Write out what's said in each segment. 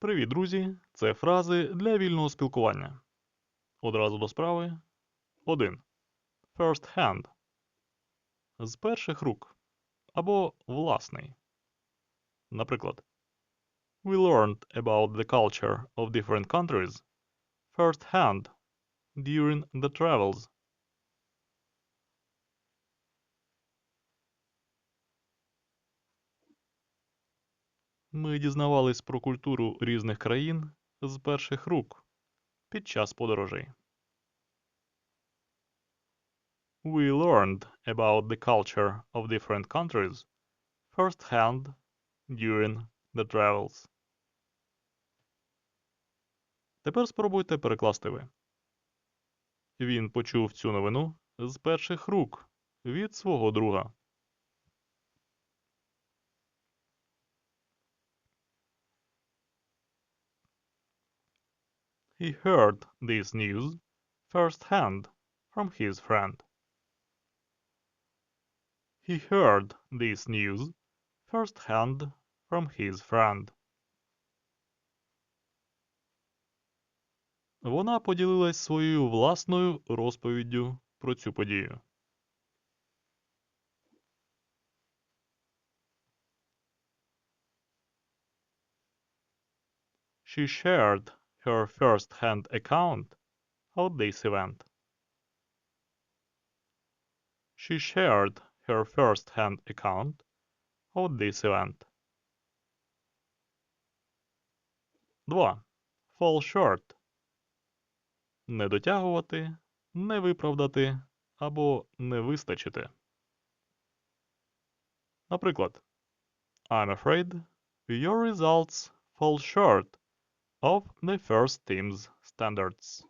Привіт, друзі! Це фрази для вільного спілкування. Одразу до справи. 1. First hand. З перших рук. Або власний. Наприклад, We learned about the culture of different countries first hand during the travels. Ми дізнавались про культуру різних країн з перших рук під час подорожей. We learned about the culture of different countries firsthand during the travels. Тепер спробуйте перекласти ви. Він почув цю новину з перших рук від свого друга. He heard this news firsthand from his friend. He heard this news firsthand from his friend. Вона поділилась своєю власною розповіддю про цю подію. She shared her first-hand account of this event. She shared her first-hand account of this event. 2. Fall short. Не дотягувати, не виправдати або не вистачити. Наприклад, I'm afraid your results fall short of the first team's standards.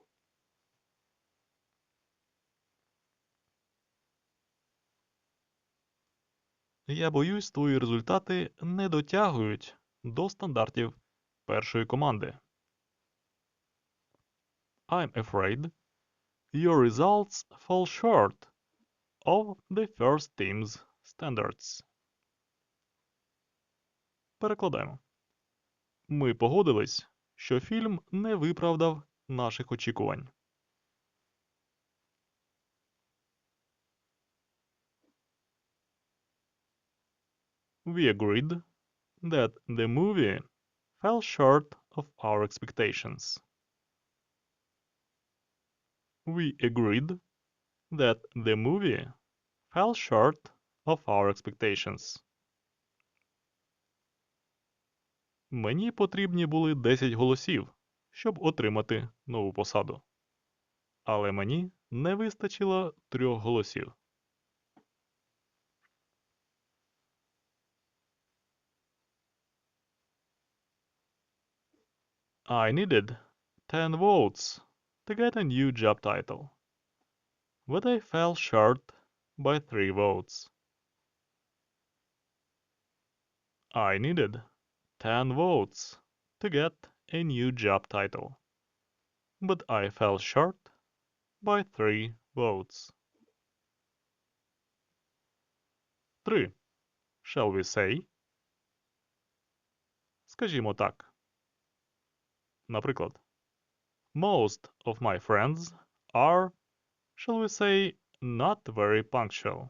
Я боюсь, твої результати не дотягують до стандартів першої команди. I'm afraid your results fall short of the first team's standards. Перекладаємо. Ми погодились, що фільм не виправдав наших очікувань. We agreed that the movie fell short of our expectations. We agreed that the movie fell short of our expectations. Мені потрібні були 10 голосів, щоб отримати нову посаду. Але мені не вистачило трьох голосів. I needed 10 votes to get a new job title, but I fell short by 3 votes. I needed 10 votes to get a new job title, but I fell short by 3 votes. 3. Shall we say? Скажімо так. Наприклад, Most of my friends are, shall we say, not very punctual.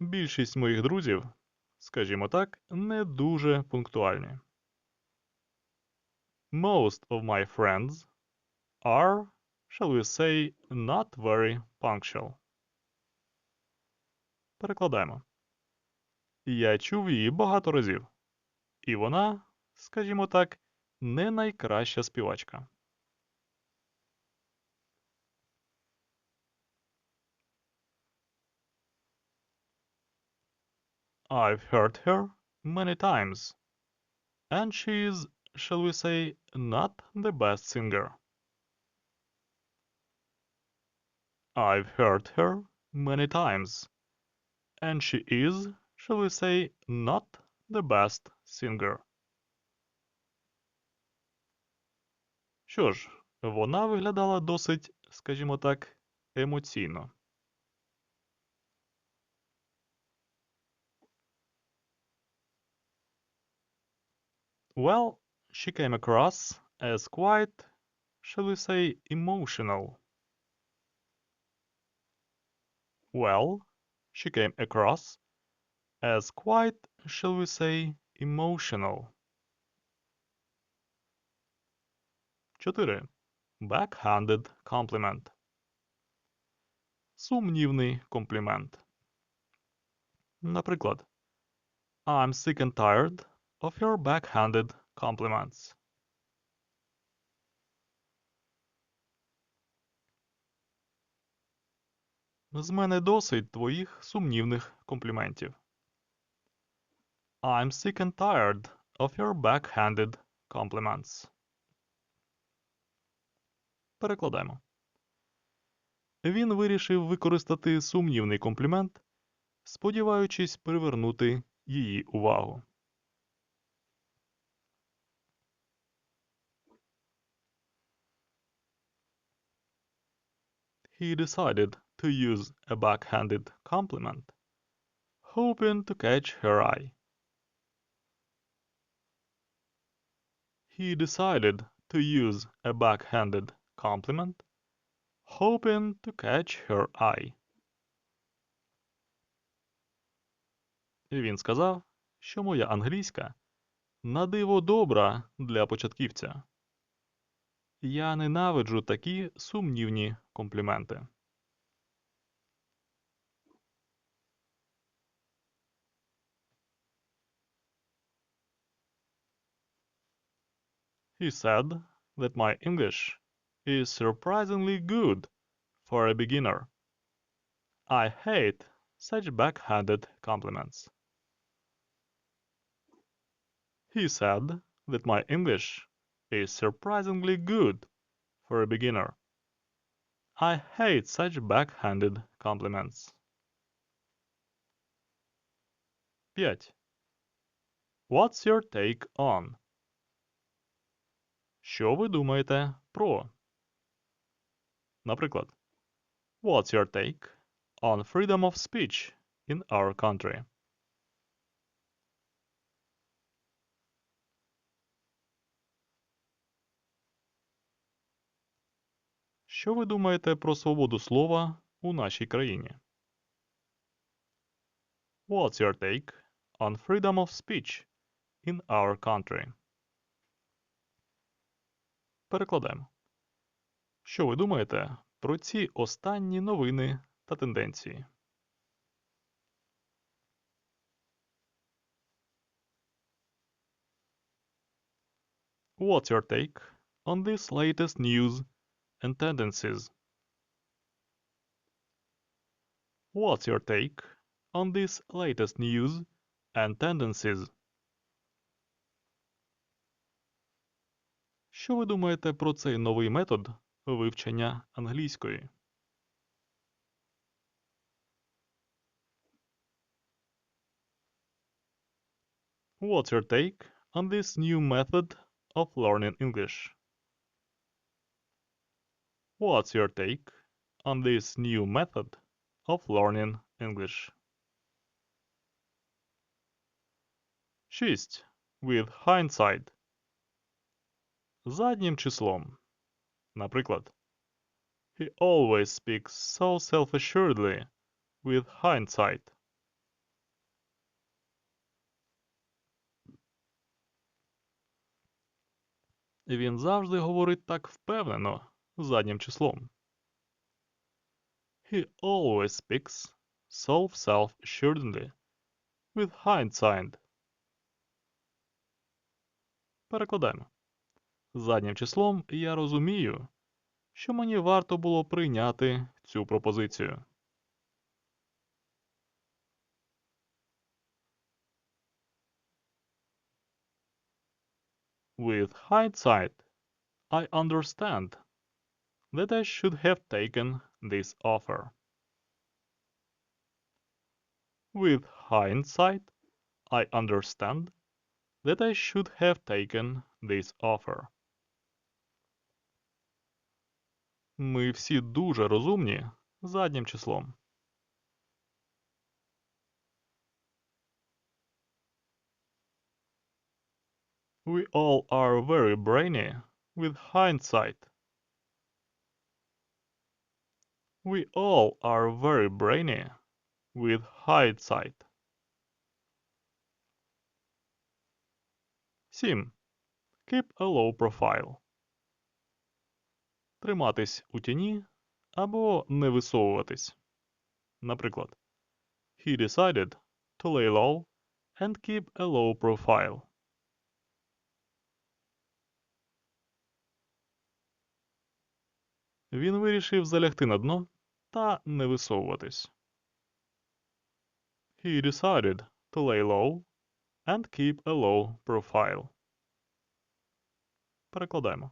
Більшість моїх друзів, скажімо так, не дуже пунктуальні. Most of my friends are, shall we say, not very punctual. Перекладаємо. Я чув її багато разів. І вона, скажімо так, не найкраща співачка. I've heard her many times. And she's, shall we say, not the best singer. I've heard her many times. And she is, shall we say, not the best singer. Що ж, вона виглядала досить, скажімо так, емоційно. Well, she came across as quite, shall we say, emotional. Well, she came across as quite, shall we say, emotional. 4. Backhanded compliment. Сумнівний комплімент. Наприклад, I'm sick and tired of your backhanded compliments. З мене досить твоїх сумнівних компліментів. I'm sick and tired of your backhanded compliments. Перекладаємо. Він вирішив використати сумнівний комплімент, сподіваючись привернути її увагу. He decided to use a backhanded compliment, hoping to catch her eye. He decided to use a backhanded compliment, hoping to catch her eye. Він сказав, що моя англійська на диво добра для початківця. Я ненавиджу такі сумнівні компліменти. He said that my English is surprisingly good for a beginner. I hate such backhanded compliments. He said that my English is surprisingly good for a beginner. I hate such backhanded compliments. 5. What's your take on? Що ви думаєте про? Наприклад, What's your take on freedom of speech in our country? Що ви думаєте про свободу слова у нашій країні? What's your take on freedom of speech in our country? Перекладаємо. Що ви думаєте про ці останні новини та тенденції? What's your take on this latest news and tendencies? What's your take on this latest news and tendencies? Що ви думаєте про цей новий метод вивчення англійської? What's your take on this new method of learning English? What's your take on this new method of learning English? 6. With hindsight. Заднім числом. Наприклад, He always speaks so self-assuredly with hindsight. Він завжди говорить так впевнено заднім числом. He always speaks so self-assuredly with hindsight. Перекладаємо. Заднім числом я розумію, що мені варто було прийняти цю пропозицію. With hindsight, I understand that I should have taken this offer. With hindsight, I understand that I should have taken this offer. Ми всі дуже розумні заднім числом. We all are very brainy with hindsight. We all are very brainy with hindsight. 7. Keep a low profile. Триматись у тіні або не висовуватись. Наприклад, He decided to lay low and keep a low profile. Він вирішив залягти на дно та не висовуватись. He decided to lay low and keep a low profile. Перекладаємо.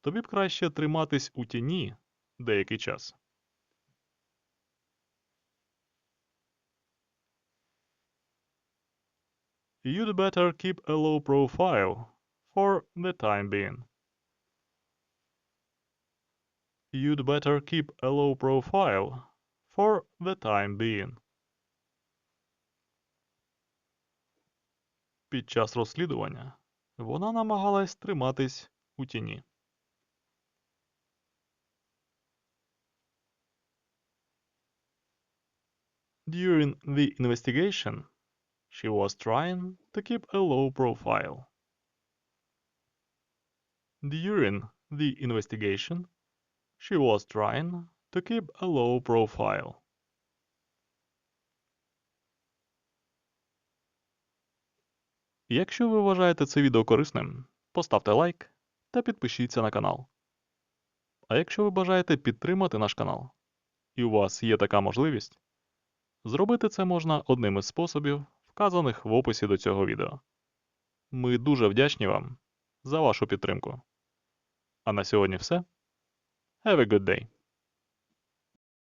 Тобі б краще триматись у тіні деякий час. You'd better keep a low profile for the time being. You'd better keep a low profile for the time being. Під час розслідування вона намагалась триматись у тіні. During the investigation, she was trying to keep a low profile. During the investigation, she was trying to keep a low profile. Якщо ви вважаєте це відео корисним, поставте лайк та підпишіться на канал. А якщо ви бажаєте підтримати наш канал, і у вас є така можливість, зробити це можна одним із способів, вказаних в описі до цього відео. Ми дуже вдячні вам за вашу підтримку. А на сьогодні все. Have a good day!